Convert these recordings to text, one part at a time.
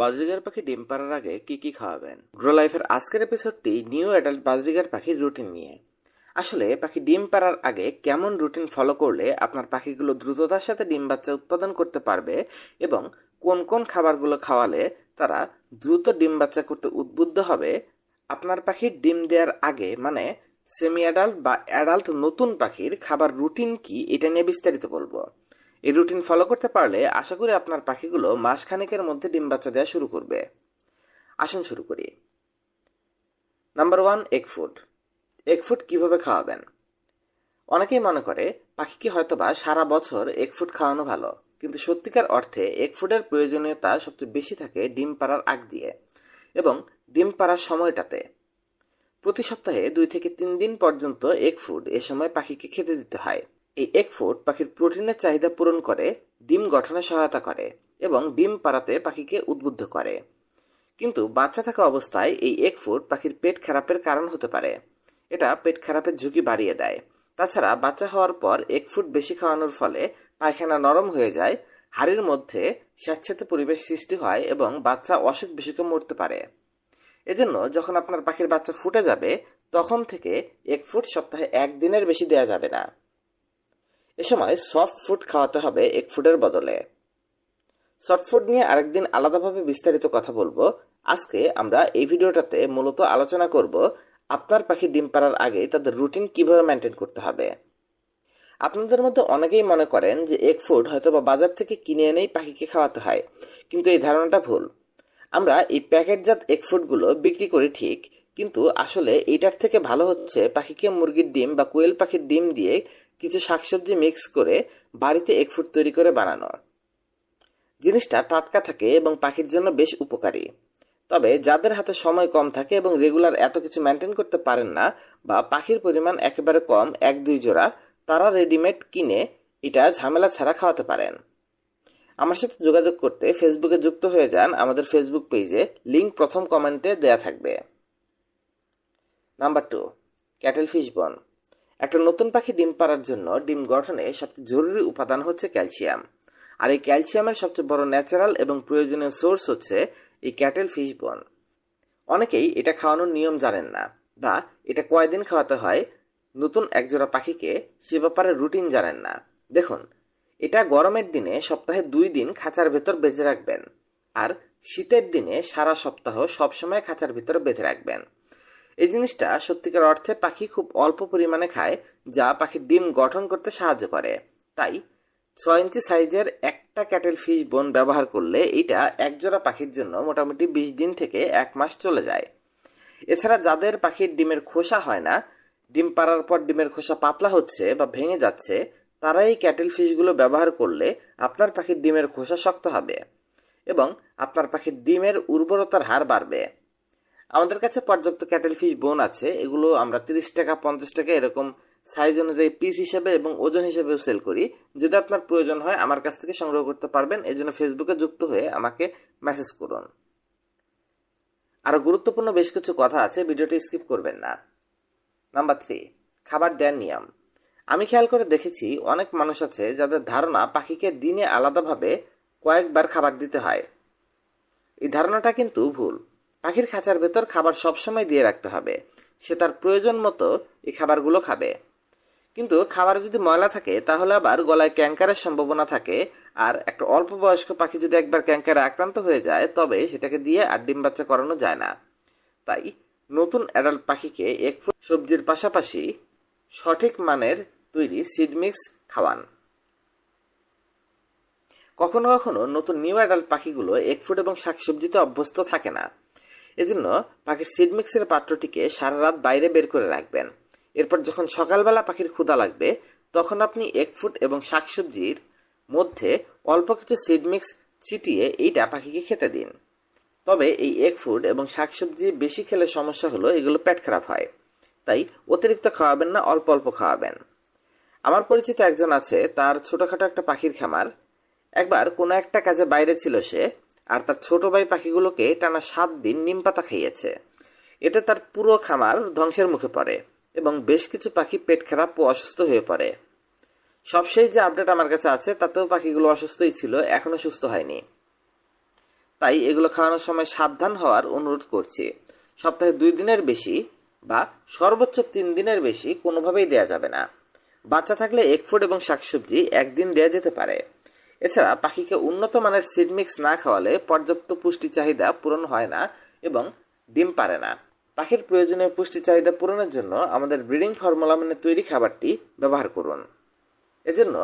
Budgerigar পাখি ডিম পাড়ার আগে কি কি খাওয়াবেন? গ্রো লাইফের আজকের এপিসোডটি নিউ অ্যাডাল্ট বাজরিগার পাখির রুটিন নিয়ে। আসলে, পাখি ডিম পাড়ার আগে কেমন রুটিন ফলো করলে আপনার পাখিগুলো দ্রুততার সাথে ডিম বাচ্চা উৎপাদন করতে পারবে এবং কোন কোন খাবারগুলো খাওয়ালে তারা দ্রুত ডিম বাচ্চা করতে উদ্বুদ্ধ হবে, আপনার পাখির ডিম দেওয়ার আগে মানে সেমি অ্যাডাল্ট বা অ্যাডাল্ট নতুন পাখির খাবার রুটিন কি এটা নিয়ে বিস্তারিত বলব। এই রুটিন ফলো করতে পারলে আশা করি আপনার পাখিগুলো মাসখানেকের মধ্যে ডিম বাচ্চা দেওয়া শুরু করবে। আসুন শুরু করি। Number one egg food egg food কীভাবে খাওয়াবেন? অনেকেই মনে করে, পাখিকে হয়তোবা সারা বছর এগ ফুড খাওয়ানো ভালো, কিন্তু সত্যিকার অর্থে এগ ফুডের প্রয়োজনীয়তা সবচেয়ে বেশি থাকে ডিম পাড়ার আগ দিয়ে এবং ডিম পাড়ার সময়টাতে। প্রতি সপ্তাহে দুই থেকে তিন দিন পর্যন্ত এগ ফুড এ সময় পাখিকে খেতে দিতে হয়। এই এক ফুড পাখির প্রোটিনের চাহিদা পূরণ করে, ডিম গঠনে সহায়তা করে এবং ডিম পাড়াতে পাখিকে উদ্বুদ্ধ করে। কিন্তু বাচ্চা থাকা অবস্থায় এই এক ফুড পাখির পেট খারাপের কারণ হতে পারে। এটা পেট খারাপের ঝুঁকি বাড়িয়ে দেয়। তাছাড়া বাচ্চা হওয়ার পর এক ফুট বেশি খাওয়ানোর ফলে পায়খানা নরম হয়ে যায়, হাড়ির মধ্যে স্যাঁতস্যাঁতে পরিবেশ সৃষ্টি হয় এবং বাচ্চা অসুখ বিসুখে মরতে পারে। এজন্য যখন আপনার পাখির বাচ্চা ফুটে যাবে, তখন থেকে এক ফুট সপ্তাহে একদিনের বেশি দেয়া যাবে না। এ সময় সফট ফুড খাওয়াতে হবে এক ফুডের বদলে। সফট ফুড নিয়ে আরেকদিন আলাদাভাবে বিস্তারিত কথা বলব। আজকে আমরা এই ভিডিওটাতে মূলত আলোচনা করব আপনার পাখি ডিম পাড়ার আগে তাদের রুটিন কীভাবে মেনটেন করতে হবে। আপনাদের মধ্যে অনেকেই মনে করেন যে এগ ফুড হয়তো বা বাজার থেকে কিনে এনেই পাখিকে খাওয়াতে হয়, কিন্তু এই ধারণাটা ভুল। আমরা এই প্যাকেটজাত এগ ফুডগুলো বিক্রি করি ঠিক, কিন্তু আসলে এইটার থেকে ভালো হচ্ছে পাখিকে মুরগির ডিম বা কোয়েল পাখির ডিম দিয়ে কিছু শাকসবজি মিক্স করে বাড়িতে এগ ফুড তৈরি করে বানানো। জিনিসটা টাটকা থাকে এবং পাখির জন্য বেশ উপকারী। তবে যাদের হাতে সময় কম থাকে এবং রেগুলার এত কিছু মেনটেন করতে পারেন না বা পাখির পরিমাণ একেবারে কম, এক দুই জোড়া, তারা রেডিমেড কিনে এটা ঝামেলা ছাড়া খাওয়াতে পারেন। আমার সাথে যোগাযোগ করতে ফেসবুকে যুক্ত হয়ে যান। আমাদের ফেসবুক পেজে লিংক প্রথম কমেন্টে দেয়া থাকবে। নাম্বার টু ক্যাটেল ফিশ বন একটা নতুন পাখি ডিম পাড়ার জন্য ডিম গঠনে সবচেয়ে জরুরি উপাদান হচ্ছে ক্যালসিয়াম। আর এই ক্যালসিয়ামের সবচেয়ে বড় ন্যাচারাল এবং প্রয়োজনীয় সোর্স হচ্ছে এই ক্যাটেল ফিশ বন। অনেকেই এটা খাওয়ানোর নিয়ম জানেন না বা এটা কয়দিন খাওয়াতে হয়। নতুন একজোড়া পাখিকে সে ব্যাপারে রুটিন জানেন না। দেখুন, এটা গরমের দিনে সপ্তাহে দুই দিন খাঁচার ভেতর বেঁধে রাখবেন। আর শীতের দিনে সারা সপ্তাহ সবসময় খাঁচার ভিতরে বেঁধে রাখবেন। এই জিনিসটা সত্যিকার অর্থে পাখি খুব অল্প পরিমাণে খায়, যা পাখির ডিম গঠন করতে সাহায্য করে। তাই ছয় ইঞ্চি সাইজের একটা ক্যাটেল ফিশ বোন ব্যবহার করলে এটা একজোড়া পাখির জন্য মোটামুটি বিশ দিন থেকে এক মাস চলে যায়। এছাড়া যাদের পাখির ডিমের খোসা হয় না, ডিম পাড়ার পর ডিমের খোসা পাতলা হচ্ছে বা ভেঙে যাচ্ছে তারা এই ক্যাটেল ফিশগুলো ব্যবহার করলে আপনার পাখির ডিমের খোসা শক্ত হবে এবং আপনার পাখির ডিমের উর্বরতার হার বাড়বে। আমাদের কাছে পর্যাপ্ত ক্যাটেল ফিশ বোন আছে, এগুলো আমরা তিরিশ টাকা, পঞ্চাশ টাকা এরকম সাইজ অনুযায়ী পিস হিসেবে এবং ওজন হিসেবেও সেল করি। যদি আপনার প্রয়োজন হয়, আমার কাছ থেকে সংগ্রহ করতে পারবেন। এই জন্য ফেসবুকে যুক্ত হয়ে আমাকে মেসেজ করুন। আরও গুরুত্বপূর্ণ বেশ কিছু কথা আছে, ভিডিওটি স্কিপ করবেন না। নাম্বার থ্রি খাবার দেওয়ার নিয়ম। আমি খেয়াল করে দেখেছি অনেক মানুষ আছে যাদের ধারণা পাখিকে দিনে আলাদাভাবে কয়েকবার খাবার দিতে হয়। এই ধারণাটা কিন্তু ভুল। পাখির খাঁচার ভেতর খাবার সবসময় দিয়ে রাখতে হবে। সে তার প্রয়োজন মতো এই খাবারগুলো খাবে। কিন্তু খাবারে যদি ময়লা থাকে, তাহলে আবার গলায় ক্যাঙ্কারের সম্ভাবনা থাকে। আর একটা অল্প বয়স্ক পাখি যদি একবার ক্যাঙ্কারে আক্রান্ত হয়ে যায়, তবে সেটাকে দিয়ে আর ডিম বাচ্চা করানো যায় না। তাই নতুন অ্যাডাল্ট পাখিকে এক সবজির পাশাপাশি সঠিক মানের তৈরি সিড মিক্স খাওয়ান। কখনো কখনো নতুন নিউ অ্যাডাল্ট পাখিগুলো এক ফুট এবং শাকসবজিতে অভ্যস্ত থাকে না। এজন্য পাখির সিড মিক্সের পাত্রটিকে সারা রাত বাইরে বের করে রাখবেন। এরপর যখন সকালবেলা পাখির ক্ষুদা লাগবে, তখন আপনি এক ফুট এবং শাকসবজির মধ্যে অল্প কিছু সিড মিক্স ছিটিয়ে এইটা পাখিকে খেতে দিন। তবে এই এক ফুড এবং শাকসবজি বেশি খেলে সমস্যা হলো, এগুলো পেট খারাপ হয়। তাই অতিরিক্ত খাওয়াবেন না, অল্প অল্প খাওয়াবেন। আমার পরিচিত একজন আছে, তার ছোটখাটো একটা পাখির খামার। একবার কোনো একটা কাজে বাইরে ছিল সে আর তার ছোট ভাই পাখিগুলোকে টানা সাত দিন নিম পাতা খাইয়েছে। এতে তার পুরো খামার ধ্বংসের মুখে পড়ে এবং বেশ কিছু পাখি পেট খারাপ ও অসুস্থ হয়ে পড়ে। সবশেষ যে আপডেট আমার কাছে আছে, তাতেও পাখিগুলো অসুস্থই ছিল, এখনও সুস্থ হয়নি। তাই এগুলো খাওয়ানোর সময় সাবধান হওয়ার অনুরোধ করছি। সপ্তাহে দুই দিনের বেশি বা সর্বোচ্চ তিন দিনের বেশি কোনোভাবেই দেয়া যাবে না। বাচ্চা থাকলে এক ফুড এবং শাকসবজি একদিন দেয়া যেতে পারে। এছাড়া পাখিকে উন্নত মানের সিড মিক্স না খাওয়ালে পর্যাপ্ত পুষ্টি চাহিদা পূরণ হয় না এবং ডিম পারে না। পাখির প্রয়োজনীয় পুষ্টি চাহিদা পূরণের জন্য আমাদের ব্রিডিং ফর্মুলা মেনে তৈরি খাবারটি ব্যবহার করুন। এজন্য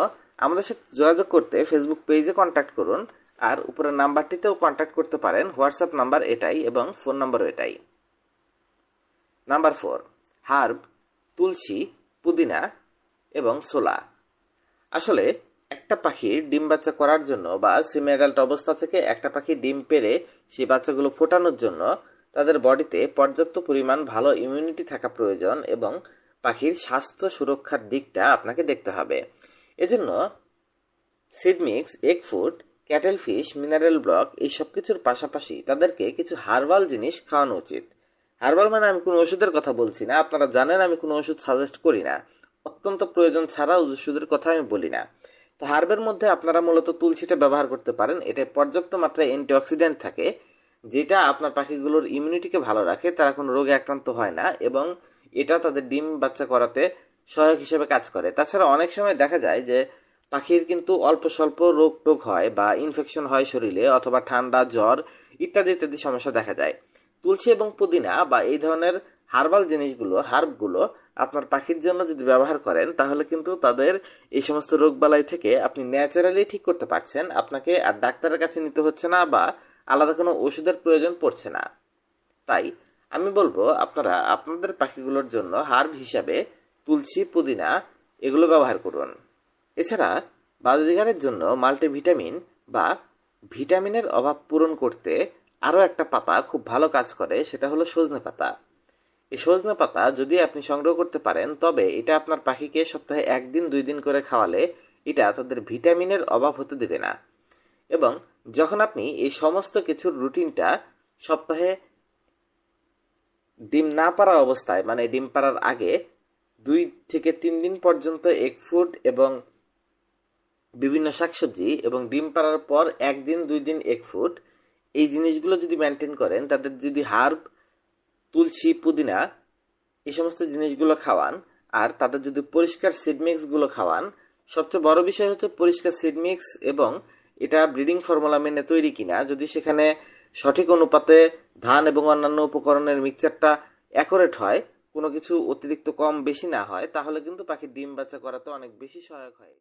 আমাদের সাথে যোগাযোগ করতে ফেসবুক পেজে কন্ট্যাক্ট করুন আর উপরের নাম্বারটিতেও কন্ট্যাক্ট করতে পারেন। হোয়াটসঅ্যাপ নাম্বার এটাই এবং ফোন নম্বরও এটাই। নাম্বার ফোর হার্ব তুলসী, পুদিনা এবং সোলা আসলে একটা পাখির ডিম বাচ্চা করার জন্য বা সেমি অ্যাডাল্ট অবস্থা থেকে একটা পাখি ডিম পেড়ে সেই বাচ্চাগুলো ফোটানোর জন্য তাদের বডিতে পর্যাপ্ত পরিমাণ ভালো ইমিউনিটি থাকা প্রয়োজন এবং পাখির স্বাস্থ্য সুরক্ষার দিকটা আপনাকে দেখতে হবে। এজন্য seed mix egg food cuttlefish mineral block এই সব কিছুর পাশাপাশি তাদেরকে কিছু হার্বাল জিনিস খাওয়ানো উচিত। হার্বাল মানে আমি কোনো ওষুধের কথা বলছি না, আপনারা জানেন আমি কোনো ওষুধ সাজেস্ট করি না। অত্যন্ত প্রয়োজন ছাড়া ওষুধের কথা আমি বলি না। তো হার্বের মধ্যে আপনারা মূলত তুলসীটা ব্যবহার করতে পারেন। এটায় পর্যাপ্ত মাত্রায় অ্যান্টিঅক্সিডেন্ট থাকে, যেটা আপনার পাখিগুলোর ইমিউনিটিকে ভালো রাখে, তারা কোনো রোগে আক্রান্ত হয় না এবং এটা তাদের ডিম বাচ্চা করাতে সহায়ক হিসেবে কাজ করে। তাছাড়া অনেক সময় দেখা যায় যে পাখির কিন্তু অল্প স্বল্প রোগ টোগ হয় বা ইনফেকশন হয় শরীরে অথবা ঠান্ডা, জ্বর ইত্যাদি ইত্যাদি সমস্যা দেখা যায়। তুলসী এবং পুদিনা বা এই ধরনের হার্বাল জিনিসগুলো, হার্বগুলো আপনার পাখির জন্য যদি ব্যবহার করেন, তাহলে কিন্তু তাদের এই সমস্ত রোগবালাই থেকে আপনি ন্যাচারালি ঠিক করতে পারছেন। আপনাকে আর ডাক্তারের কাছে নিতে হচ্ছে না বা আলাদা কোনো ওষুধের প্রয়োজন পড়ছে না। তাই আমি বলব, আপনারা আপনাদের পাখিগুলোর জন্য হার্ব হিসাবে তুলসী, পুদিনা এগুলো ব্যবহার করুন। এছাড়া বাজরিগারের জন্য মাল্টিভিটামিন বা ভিটামিনের অভাব পূরণ করতে আরও একটা পাতা খুব ভালো কাজ করে, সেটা হলো সজনে পাতা। এই সজনে পাতা যদি আপনি সংগ্রহ করতে পারেন, তবে এটা আপনার পাখিকে সপ্তাহে একদিন, দুই দিন করে খাওয়ালে এটা তাদের ভিটামিনের অভাব হতে দেবে না। এবং যখন আপনি এই সমস্ত কিছুর রুটিনটা সপ্তাহে ডিম না পারা অবস্থায় মানে ডিম পাড়ার আগে দুই থেকে তিন দিন পর্যন্ত এক ফুড এবং বিভিন্ন শাকসবজি এবং ডিম পাড়ার পর একদিন, দুই দিন এক ফুড এই জিনিসগুলো যদি মেনটেন করেন, তাদের যদি হার্ব তুলসী, পুদিনা, এই সমস্ত জিনিসগুলো খাওয়ান। আর তাদের যদি পরিষ্কার সিডমিক্সগুলো খাওয়ান, সবচেয়ে বড় বিষয় হচ্ছে পরিষ্কার সিডমিক্স এবং এটা ব্রিডিং ফর্মুলা মেনে তৈরি কিনা। যদি সেখানে সঠিক অনুপাতে ধান এবং অন্যান্য উপকরণের মিক্সচারটা অ্যাকোরেট হয়, কোনো কিছু অতিরিক্ত কম বেশি না হয়, তাহলে কিন্তু পাখির ডিম বাচ্চা করাতে অনেক বেশি সহায়ক হয়।